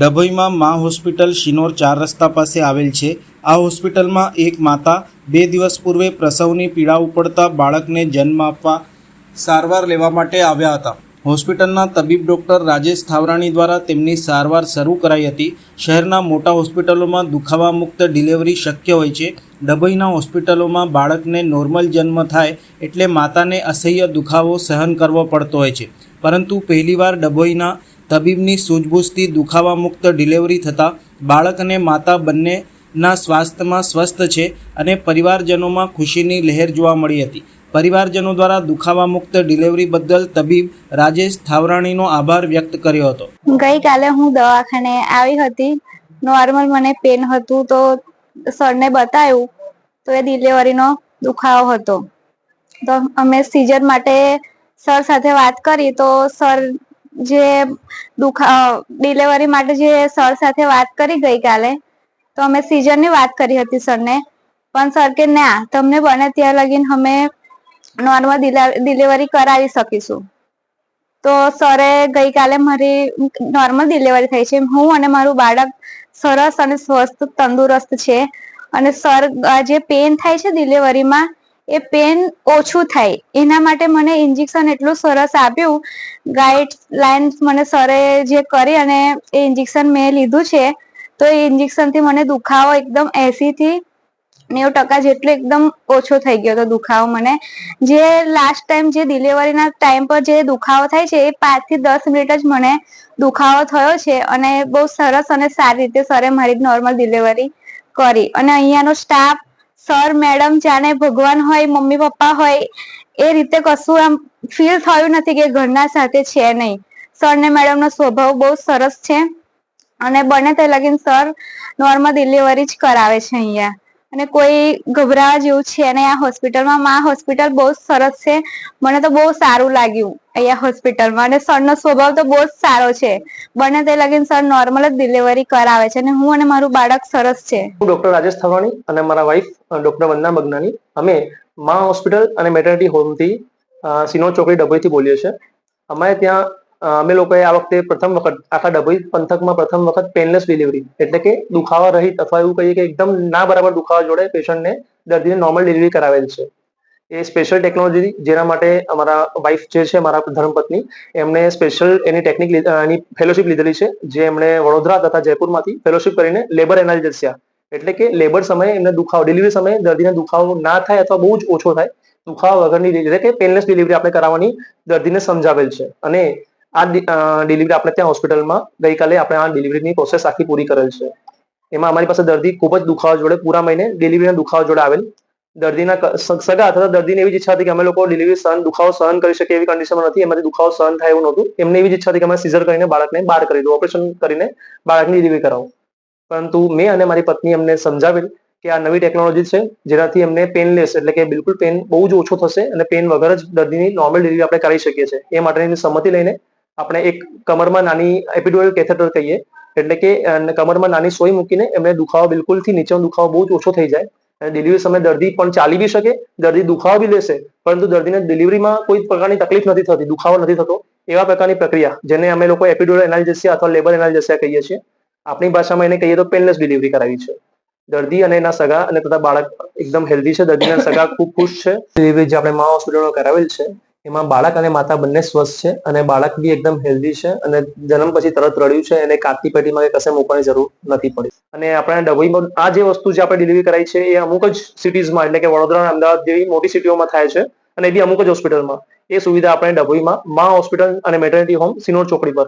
ડભોઈમાં મા હોસ્પિટલ શિનોર ચાર રસ્તા પાસે આવેલ છે. આ હોસ્પિટલમાં એક માતા બે દિવસ પૂર્વે પ્રસવની પીડા ઉપડતા બાળકને જન્મ આપવા સારવાર લેવા માટે આવ્યા હતા. હોસ્પિટલના તબીબ ડૉક્ટર રાજેશ થાવરાણી દ્વારા તેમની સારવાર શરૂ કરાઈ હતી. શહેરના મોટા હોસ્પિટલોમાં દુખાવા મુક્ત ડિલિવરી શક્ય હોય છે. ડભોઈના હોસ્પિટલોમાં બાળકને નોર્મલ જન્મ થાય એટલે માતાને અસહ્ય દુખાવો સહન કરવો પડતો હોય છે. પરંતુ પહેલીવાર ડભોઈના તબીબની સૂઝબૂછથી દુખાવા મુક્ત ડિલિવરી થતાં બાળક અને માતા બંનેના સ્વાસ્થ્યમાં સ્વસ્થ છે અને પરિવારજનોમાં ખુશીની લહેર જોવા મળી હતી. પરિવારજનો દ્વારા દુખાવા મુક્ત ડિલિવરી બદલ તબીબ રાજેશ થાવરાણીનો આભાર વ્યક્ત કર્યો હતો. ગઈકાલે હું દવાખાને આવી હતી. નોર્મલ મને પેન હતું તો સરને બતાવ્યું તો એ ડિલિવરીનો દુખાવો હતો. તો અમે સીઝર માટે સર સાથે વાત કરી તો સર જે દુખા ડિલિવરી માટે જે સર સાથે વાત કરી ગઈકાલે તો અમે સિઝનની વાત કરી હતી સરને. પણ સર કે, ના, તમને બને ત્યાં લગીને અમે નોર્મલ ડિલિવરી કરાવી શકીશું. તો સરે ગઈકાલે મારી નોર્મલ ડિલિવરી થઈ છે. હું અને મારું બાળક સરસ અને સ્વસ્થ, તંદુરસ્ત છે. અને સર જે પેન થાય છે ડિલિવરીમાં એ પેન ઓછું થાય. એના માટે મને ઇન્જેક્શન એટલું સરસ આપ્યું. ગાઈડ લાઈન્સ મને સરે જે કરી અને એ ઇન્જેક્શન મેં લીધું છે, તો એ ઇન્જેક્શનથી મને દુખાવો એકદમ એસી થી નેવું ટકા જેટલો એકદમ ઓછો થઈ ગયો હતો દુખાવો મને. જે લાસ્ટ ટાઈમ જે ડિલિવરીના ટાઈમ પર જે દુખાવો થાય છે, એ પાંચથી દસ મિનિટ જ મને દુખાવો થયો છે અને બહુ સરસ અને સારી રીતે સરે મારી નોર્મલ ડિલિવરી કરી. અને અહીંયાનો સ્ટાફ સર, મેડમ જાણે ભગવાન હોય, મમ્મી પપ્પા હોય, એ રીતે કશું આમ ફીલ થયું નથી કે ઘરના સાથે છે નહીં. સર ને મેડમ નો સ્વભાવ બહુ સરસ છે અને બને તે લગીન સર નોર્મલ ડિલિવરી જ કરાવે છે અહીંયા. અને કોઈ ગભરાવા જેવું છે અને આ હોસ્પિટલમાં મા હોસ્પિટલ બહુ જ સરસ છે. મને તો બહુ સારું લાગ્યું અહીંયા હોસ્પિટલમાં. અને સરનો સ્વભાવ તો બહુ જ સારો છે. બને તે લગીન સર નોર્મલ જ ડિલિવરી કરાવે છે. અને હું અને મારું બાળક સરસ છે. હું ડોક્ટર રાજેશ થવાણી અને મારા વાઇફ ડોક્ટર વંદના બગનાની અમે મા હોસ્પિટલ અને મેટર્નિટી હોમથી સિનો ચોકડી ડભોઈથી બોલીએ છીએ. અમારે ત્યાં અમે લોકોએ આ વખતે પ્રથમ વખત, આખા ડભોઈ પંથકમાં પ્રથમ વખત પેનલેસ ડિલિવરી એટલે કે દુખાવા રહિત અથવા એવું કહીએ કે એકદમ ના બરાબર દુખાવા જોડે પેશન્ટને દર્દીને નોર્મલ ડિલિવરી કરાવેલ છે. એ સ્પેશિયલ ટેકનોલોજી જેના માટે અમારા વાઇફ જે છે, મારા ધર્મપત્ની, એમણે સ્પેશિયલ એની ટેકનિક એની ફેલોશિપ લીધેલી છે, જે એમણે વડોદરા તથા જયપુરમાંથી ફેલોશિપ કરીને લેબર એનાલિસિયા એટલે કે લેબર સમયે એમને દુખાવો ડિલિવરી સમયે દર્દીને દુખાવો ના થાય અથવા બહુ જ ઓછો થાય, દુખાવા વગરની, એટલે કે પેનલેસ ડિલિવરી આપણે કરાવવાની દર્દીને સમજાવેલ છે. અને આ ડિલિવરી આપણે ત્યાં હોસ્પિટલમાં ગઈકાલે આપણે આ ડિલિવરીની પ્રોસેસ આખી પૂરી કરેલ છે. એમાં અમારી પાસે દર્દી ખૂબ જ દુખાવા જોડે પૂરા મહિને ડિલિવરીના દુખાવા જોડે આવેલ. દર્દીના સગા અથવા દર્દીને એવી જ ઈચ્છા હતી કે અમે લોકો ડિલિવરી સહન, દુખાવો સહન કરી શકીએ એવી કન્ડિશનમાં નથી, એમાંથી દુખાવો સહન થાય એવું નહોતું. એમને એવી જ ઈચ્છા હતી કે અમે સીઝર કરીને બાળકને બહાર કરી દઉં ઓપરેશન કરીને બાળકની ડિલિવરી કરાવું. પરંતુ મેં અને મારી પત્ની અમને સમજાવેલ કે આ નવી ટેકનોલોજી છે, જેનાથી એમને પેનલેસ એટલે કે બિલકુલ પેન બહુ જ ઓછો થશે અને પેન વગર જ દર્દીની નોર્મલ ડિલિવરી આપણે કરી શકીએ છીએ. એ માટેની સંમતિ લઈને આપણે એક કમરમાં નાની એપિડોયલ કેથેટર કહીએ, એટલે કે કમરમાં નાની સોય મૂકીને એમને દુખાવો બિલકુલથી નીચેનો દુખાવો બહુ જ ઓછો થઈ જાય. અને ડિલિવરી સમયે દર્દી પણ ચાલી બી શકે, દર્દી દુખાવો બી લેશે, પરંતુ દર્દીને ડિલિવરીમાં કોઈ પ્રકારની તકલીફ નથી થતી, દુખાવો નથી થતો, એવા પ્રકારની પ્રક્રિયા, જેને અમે લોકો એપિડોરલ એનાલિસિયા અથવા લેબર એનાલિસિયા કહીએ છીએ. આપણી ભાષામાં એને કહીએ તો પેનલેસ ડિલિવરી કરાવી છે. દર્દી અને એના સગા અને તથા બાળક એકદમ હેલ્ધી છે, દર્દીના સગા ખૂબ ખુશ છે. ડિલિવરી જે આપણે મા હોસ્પિટલમાં કરાવેલ છે એમાં બાળક અને માતા બંને સ્વસ્થ છે અને બાળક બી એકદમ હેલ્ધી છે અને જન્મ પછી તરત રડ્યું છે એને કાચની પેટીમાં કશે મૂકવાની જરૂર નથી પડી. અને આપણે ડભોઈમાં આ જે વસ્તુ જે આપણે ડિલિવરી કરાઈ છે એ અમુક જ સિટીઝમાં એટલે કે વડોદરા અમદાવાદ જેવી મોટી સિટીઓમાં થાય છે અને એ બી અમુક જ હોસ્પિટલમાં એ સુવિધા આપણે ડભોઈમાં મા હોસ્પિટલ અને મેટર્નિટી હોમ સિનોર ચોકડી પર.